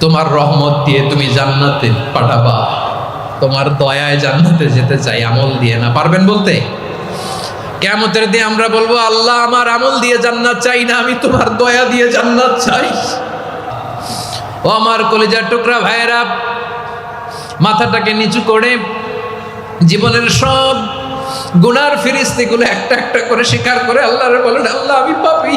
তোমার রহমত দিয়ে তুমি জান্নাতে পাঠাবা। তোমার দয়ায় জান্নাতে যেতে চাই, আমল দিয়ে না। পারবেন বলতে? কেমতের দিয়ে আমরা বলব, আল্লাহ আমার আমল দিয়ে জান্নাত চাই না, আমি তোমার দয়া দিয়ে জান্নাত চাই। ও আমার কলেজার টুকরা ভাইয়েরা, মাথাটাকে নিচু করে জীবনের সব গুনার ফিরিস্তিগুলো একটা একটা করে স্বীকার করে আল্লাহরে বলেন, আল্লাহ আমি পাপি।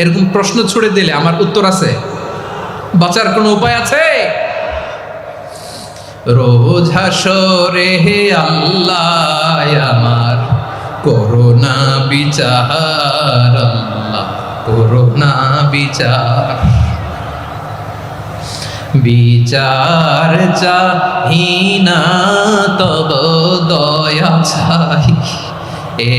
এরকম প্রশ্ন ছুড়ে দিলে আমার উত্তর আছে। বাঁচার কোনো উপায় আছে? রোজ হাসরে হে আল্লাহ, আমার করোনা বিচার, আল্লাহ করোনা বিচার। বিচার চাহিনা তব দয়া চাই এ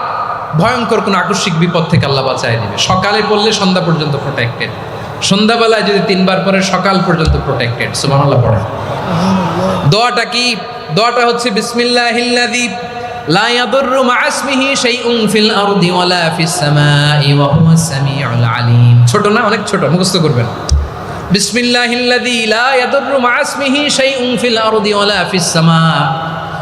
ভয়ঙ্কর কোনো আকস্মিক বিপদ থেকে আল্লাহ বাঁচায় নেবে। সকালে পড়লে সন্ধ্যা পর্যন্ত প্রোটেক্টেড সন্ধ্যাবেলায় যদি তিনবার পরে সকাল পর্যন্ত প্রোটেক্টেড সুবহানাল্লাহ, পড়ে। দোয়াটা কি? দোয়াটা হচ্ছে বিসমিল্লাহিল্লাযী লা আলিম। ছোট না? অনেক ছোট। মুখস্থ করবেন। বিসমিল্লাহিল্লাযী লা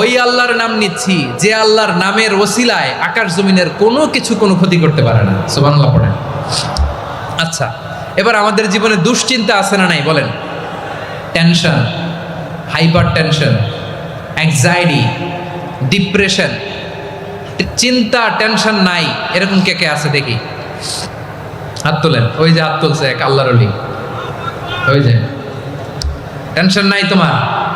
ওই আল্লাহর নাম নিচ্ছি, যে আল্লাহর নামের ওসিলায় আকাশ জমিনের কোনো কিছু কোনো ক্ষতি করতে পারে না। সুবহানাল্লাহ পড়েন। আচ্ছা এবার আমাদের জীবনে দুশ্চিন্তা আছে না নাই, বলেন। Tension hypertension anxiety depression চিন্তা টেনশন নাই। এরকম কে কে আছে দেখি? হাত তোলেন। ওই যে হাত তুলছে এক আল্লাহর ওই যে। টেনশন নাই তোমার?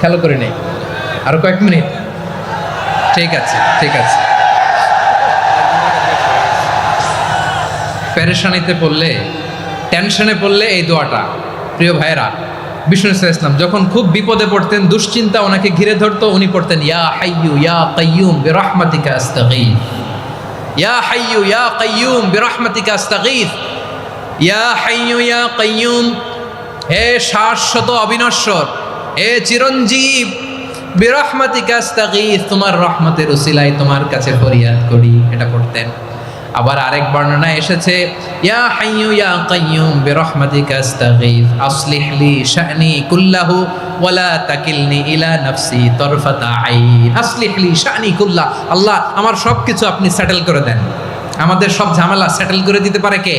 খেয়াল করে নেই। আরও কয়েক মিনিট। ঠিক আছে ঠিক আছে। প্যারেশানিতে পড়লে, টেনশনে পড়লে এই দোয়াটা। প্রিয় ভাইয়েরা, বিষ্ণু ইসলাম যখন খুব বিপদে পড়তেন, দুশ্চিন্তা ওনাকে ঘিরে ধরতো, উনি পড়তেন, ইয়া হাইয়ু ইয়া কাইয়ুম বিরহমাতিকা আস্তাগীথ ইয়া হাইয়ু ইয়া কাইয়ুম বিরহমাতিকা আস্তাগীথ ইয়া হাইয়ু ইয়া কাইয়ুম হে শাশ্বত অবিনশ্বর হে চিরঞ্জীব, বিরহমাতিকা আস্তাগীথ তোমার রহমতের উসিলায় তোমার কাছে ফরিয়াদ করি, এটা করতেন। আবার আরেক বর্ণনায় এসেছে, ইয়া হাইয়ু ইয়া কাইয়ুম বিরহমাতিকা আস্তাগীথ আসলিহ লি শা'নি কুল্লাহু, ওয়ালা তাকিলনি ইলা নাফসি তরফাতা আইন, আসলিহ লি শা'নি কুল্লাহ, আল্লাহ, আমার সব কিছু আপনি সেটেল করে দেন। আমাদের সব ঝামেলা সেটেল করে দিতে পারে কে?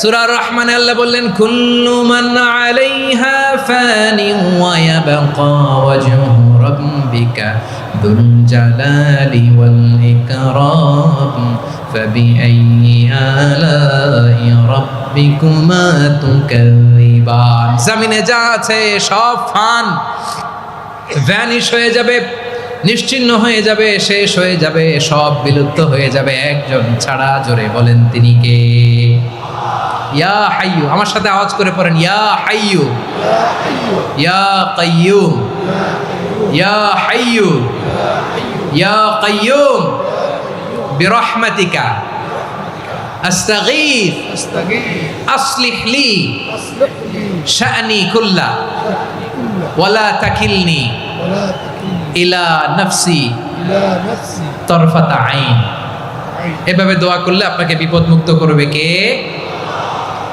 সুরার রহমানে আল্লাহ বললেন, কুল্লু মান আলাইহা ফানি ওয়া ইয়াবকা ওয়াজহু রাব্বিকা দুল জালালি ওয়াল ইকরাম, ফাবিআইয়ি আলাই রাব্বিকুমা তুকাযিবান জমিনে যা আছে সব ফান ভ্যানিশ হয়ে যাবে নিশ্চিহ্ন হয়ে যাবে, শেষ হয়ে যাবে, সব বিলুপ্ত হয়ে যাবে। একজন ছাড়া জোরে বলেন তিনি কে? ইয়া হাইয়ু, আমার সাথে আওয়াজ করে পড়েন, ইয়া হাইয়ু, ইয়া কাইয়ুম, ইয়া হাইয়ু, ইয়া কাইয়ুম, বিরহমাতিকা আস্তাগীথ আসলিহ লি, শা'নি কুল্লা, ওয়ালা তাকিলনি ইলা নফসি, তরফাতা আইন। এভাবে দোয়া করলে আপনাকে বিপদ মুক্ত করবে কে?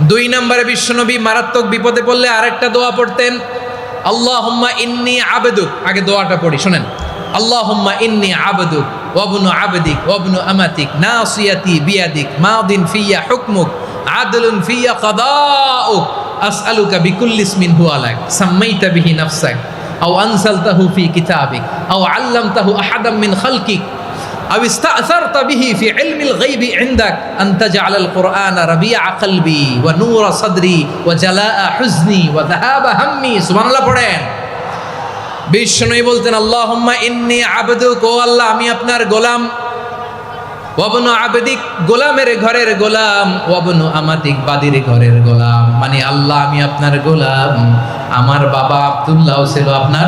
দুই নম্বরে বিশ্বনবী মারাত্মক বিপদে পড়লে আরেকটা দোয়া পড়তেন আল্লাহ আল্লাহুম্মা ইন্নি আবেদুক। আগে দোয়াটা পড়ি, শোনেন, আল্লাহুম্মা ইন্নি আবেদুক, ওয়াবনু আবেদিক, ওয়াবনু আমাতিক, নাসিয়াতি বিয়াদিক, মাদিন ফিয়া হুকমুক, আদলুন ফিয়া কাদাউক, আসআলুকা বিকুল্লি ইসমিন হুয়া লাক, সাম্মাইতা বিহি নাফসাক, আও আনসালতাহু ফি কিতাবিক, আও আল্লামতাহু আহাদাম মিন খালকিক। أو استأثرت به في علم الغيب عندك أن تجعل القرآن ربيع قلبي ونور صدري وجلاء حزني وذهاب همي سبحان الله পড়েন বিষ্ণুই বলতেন আল্লাহুম্মা ইন্নি আবদুক ও আল্লাহ আমি আপনার গোলাম ওয়াবনু আবেদিক গোলামের ঘরের গোলাম ওয়াবনু আমাতিক বাদির ঘরের গোলাম মানে আল্লাহ আমি আপনার গোলাম আমার বাবা আব্দুল্লাহ ছিল আপনার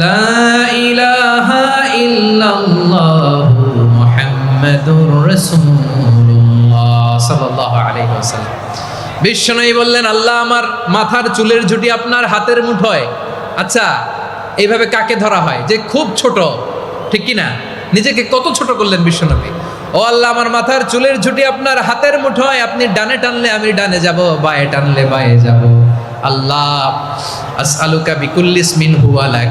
লা ইলাহা ইল্লাল্লাহ মুহাম্মাদুর রাসূলুল্লাহ সাল্লাল্লাহু আলাইহি ওয়াসাল্লাম। বিশ্বনবী বললেন, আল্লাহ আমার মাথার চুলের ঝুঁটি আপনার হাতের মুঠোয়। আচ্ছা এইভাবে কাকে ধরা হয়? যে খুব ছোট, ঠিক কি না নিজেকে কত ছোট করলেন বিশ্বনবী? ও আল্লাহ আমার মাথার চুলের ঝুঁটি আপনার হাতের মুঠোয়। আপনি ডানে টানলে আমি ডানে যাব, বায়ে টানলে বায়ে যাব। আল্লাহ, আসআলুকা বিকুল্লিস মিন হুয়ালাক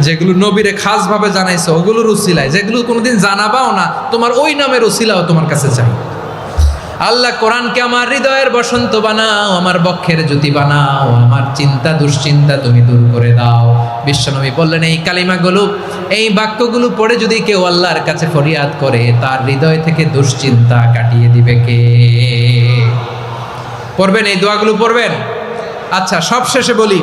যেগুলো নবীরে খাসভাবে জানাইছে, ওগুলোর উসিলায়। যেগুলো কোনোদিন জানাবাও না, তোমার ওই নামের উসিলাও তোমার কাছে চাই। আল্লাহ কোরআনকে আমার হৃদয়ের বসন্ত বানাও, আমার বক্ষের জ্যোতি বানাও, আমার চিন্তা দুশ্চিন্তা তুমি দূর করে দাও। বিশ্বনবী বললেন, এই কালিমাগুলো, এই বাক্যগুলো পড়ে যদি কেউ আল্লাহর কাছে ফরিয়াদ করে, তার হৃদয় থেকে দুশ্চিন্তা কাটিয়ে দিবে কে? পড়বেন, এই দোয়াগুলো পড়বেন? আচ্ছা সব শেষে বলি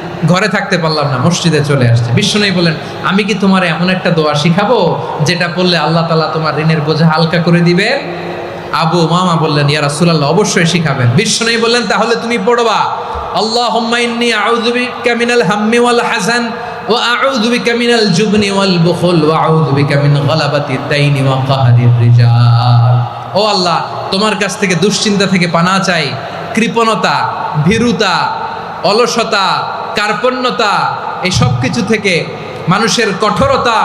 ঘরে থাকতে পারলাম না, মসজিদে চলে আসছে। বিশ্বনবী বলেন আমি কি তোমার এমন একটা দোয়া শিখাবো, যেটা বললে আল্লাহ তালা তোমার ঋণের বোঝা হালকা করে দিবে আবু মামা বললেন, ইয়া রাসূলুল্লাহ, অবশ্যই শিখাবেন। বিশ্বনবী বললেন, তাহলে তুমি পড়বা, আল্লাহুম্মা ইন্নী আউযু বিকা মিনাল হাম্মি ওয়াল হাযান, ওয়া আউযু বিকা মিনাল জুবনি ওয়াল বুখল, ওয়া আউযু বিকা মিন গালাবাতি দাইনি ওয়া কাহরির ও আল্লাহ, তোমার কাছ থেকে দুশ্চিন্তা থেকে পানা চাই, কৃপণতা, ভীরুতা, অলসতা কার্পণ্যতা, এই সব কিছু থেকে মানুষের কঠোরতা,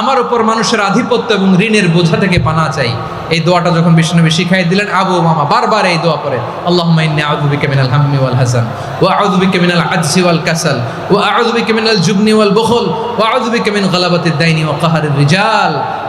আমার উপর মানুষের আধিপত্য এবং ঋণের বোঝা থেকে পানা চাই। এই দোয়াটা যখন বিষ্ণুনবী শিখাই দিলেন, আবু মামা বারবার এই দোয়া পরে আল্লাহুম্মা ইন্নী আউযু বিকা মিনাল হাম্মি ওয়াল হাসান, ওয়া আউযু বিকা মিনাল আজজি ওয়াল কাসাল, ওয়া আউযু বিকা মিনাল জুবনি ওয়াল বুখল, ওয়া আউযু বিকা মিন গালাবাতিদ দাইনি ওয়া কাহরির রিজাল।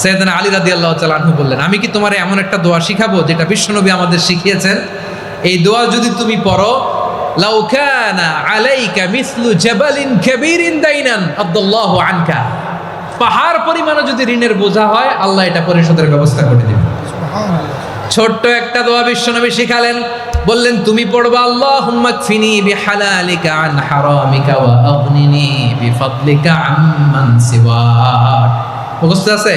সৈয়দনা আলী রাদি আল্লাহ তালু বললেন আমি কি তোমার এমন একটা দোয়া শিখাবো যেটা বিশ্বনবী আমাদের শিখিয়েছেন? এই দোয়া যদি তুমি পড়ো লাউ কানা আলাইকা মিসলু জাবালিন কাবীরিন দাইনান আব্দুল্লাহু আনকা। পাহাড় পরিমাণে যদি ঋণের বোঝা হয় আল্লাহ এটা পরিশোধের ব্যবস্থা করে দিবেন। ছোট্ট একটা দোয়া বিশ্বনবী শিখালেন। বললেন তুমি পড়বা আল্লাহুম্মা কফিনি বিহালালিকা আন হারামিকা ওয়া আগনিনি বিফাদলিকা আম্মান সিওয়াক। মুখস্থ আছে?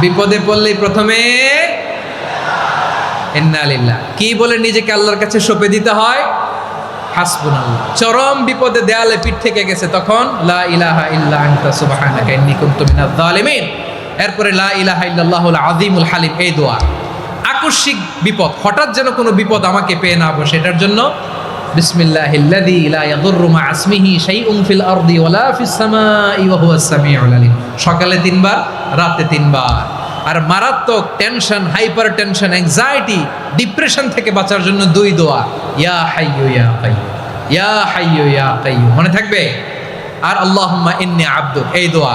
বিপদে পড়লেই প্রথমে কি বলে নিজেকে আল্লাহর কাছে সঁপে দিতে হয়? চরম বিপদে দেয়ালে পিঠ থেকে গেছে তখন, লা এরপরে লা আকস্মিক বিপদ, হঠাৎ যেন কোনো বিপদ আমাকে পেয়ে না বসে, এটার জন্য বিসমিল্লাহিল্লাযী লা ইয়াদুররু মা আসমিহি শাইউন ফিল আরদি ওয়ালা ফিস সামাই ওয়া হুয়াস সামিউল আলিম। সকালে তিনবার, রাতে তিনবার। আর মারাত্মক tension hypertension anxiety depression থেকে বাঁচার জন্য দুই দোয়া। ইয়া হাইয়ু ইয়া কাইয়্যুম। ইয়া হাইয়ু ইয়া কাইয়্যুম। মনে থাকবে? আর আল্লাহুম্মা ইন্নী আব্দুক। এই দোয়া।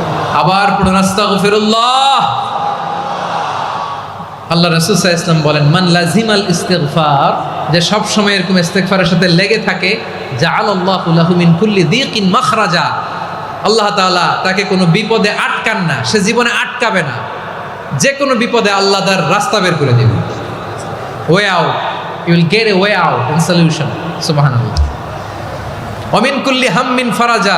আবার পড়ুন, আস্তাগফিরুল্লাহ। আল্লাহ রাসূল ওয়াসাল্লাম বলেন, মান লাজিমাল ইস্তিগফার যে সব সময় এরকম ইস্তিগফারের সাথে লেগে থাকে, জাআলাল্লাহু লাহু মিন কুল্লি মাখরাজা আল্লাহ তাআলা তাকে কোনো বিপদে আটকান না, সে জীবনে আটকাবে না। যে কোনো বিপদে আল্লাহ তার রাস্তা বের করে দেবে। Way out you will get a way out and solution সুবহানাল্লাহ। অমিন কুল্লি হাম্মিন ফারাজা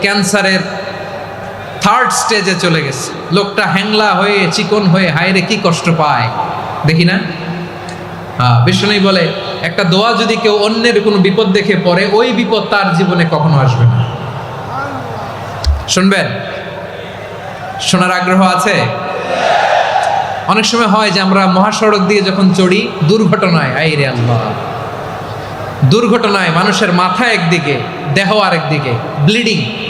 ক্যান্সারের থার্ড স্টেজে চলে গেছে। লোকটা হ্যাংলা হয়ে, চিকন হয়ে হায়রে কি কষ্ট পায়। দেখি না? হ্যাঁ বিষ্ণু বলে, একটা দোয়া যদি কেউ অন্যের কোনো বিপদ দেখে পড়ে, ওই বিপদ তার জীবনে কখনো আসবে না। শুনবেন? শোনার আগ্রহ আছে? অনেক সময় হয় যে আমরা মহাসড়ক দিয়ে যখন চড়ি, দুর্ঘটনায় আই রে আল্লাহ। দুর্ঘটনায় মানুষের মাথা একদিকে, দেহ আরেকদিকে ব্লিডিং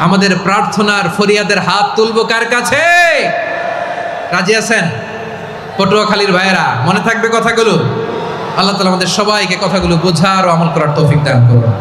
আমাদের প্রার্থনার ফরিয়াদের হাত তুলব কার কাছে? রাজি আছেন? পটুয়াখালীর ভাইয়েরা, মনে থাকবে কথাগুলো? আল্লাহ তালা আমাদের সবাইকে কথাগুলো বোঝার ও আমল করার তৌফিক দান করুন।